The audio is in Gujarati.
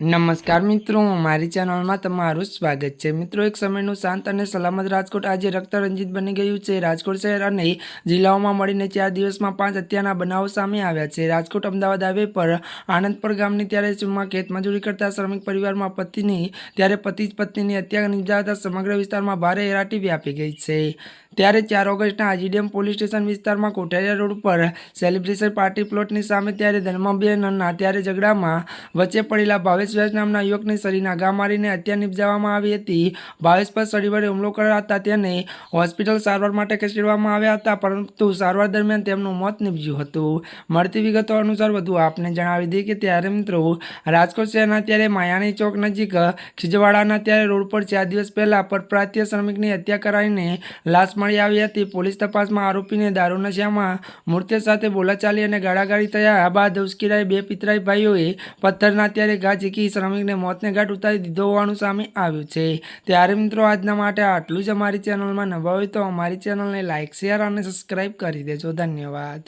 નમસ્કાર મિત્રો, મારી ચેનલમાં તમારું સ્વાગત છે. મિત્રો, એક સમયનું શાંત અને સલામત રાજકોટ આજે રક્તરંજિત બની ગયું છે. રાજકોટ શહેર અને જિલ્લાઓમાં મળીને ચાર દિવસમાં પાંચ હત્યાના બનાવો સામે આવ્યા છે. રાજકોટ અમદાવાદ હાઈવે પર, આનંદપર ગામની ત્યારે ચૂમમાં ખેતમજૂરી કરતા શ્રમિક પરિવારમાં પતિની, ત્યારે પતિ જ પત્નીની હત્યા નિપજાવતા સમગ્ર વિસ્તારમાં ભારે હેરાટી વ્યાપી ગઈ છે. ત્યારે ચાર ઓગસ્ટના આજીડીએમ પોલીસ સ્ટેશન વિસ્તારમાં કોઠારિયા રોડ પર સેલિબ્રેશન પાર્ટી પ્લોટની સામે ત્યારે ધર્મબેનના ત્યારે ઝઘડામાં વચ્ચે પડેલા ભાવેશ વ્યાસ નામના યુવકની શરીરના ઘા મારીને હત્યા નિપજાવવામાં આવી હતી. ભાવેશ પર વડે હુમલો કરાતા તેને હોસ્પિટલ સારવાર માટે ખસેડવામાં આવ્યા હતા, પરંતુ સારવાર દરમિયાન તેમનું મોત નીપજ્યું હતું. મળતી વિગતો અનુસાર વધુ આપને જણાવી દઈએ કે ત્યારે મિત્રો રાજકોટ શહેરના ત્યારે માયાણી ચોક નજીક ખીજવાડાના ત્યારે રોડ પર ચાર દિવસ પહેલા પરપ્રાંતીય શ્રમિકની હત્યા કરાવીને લાશ મળી આવી હતી. પોલીસ તપાસમાં આરોપીને દારૂ નશામાં મૂર્તિ સાથે બોલાચાલી અને ગાળાગાળી થયા બાદ ઉશ્કેરાઈ બે પિતરાઈ ભાઈઓએ પથ્થરના ત્યારે ઘા ઝીકી શ્રમિકને મોતને ઘાટ ઉતારી દીધો હોવાનું સામે આવ્યું છે. ત્યારે મિત્રો આજના માટે આટલું જ અમારી ચેનલમાં નવા હોય તો અમારી ચેનલને લાઇક શેર અને સબસ્ક્રાઈબ કરી દેજો. ધન્યવાદ.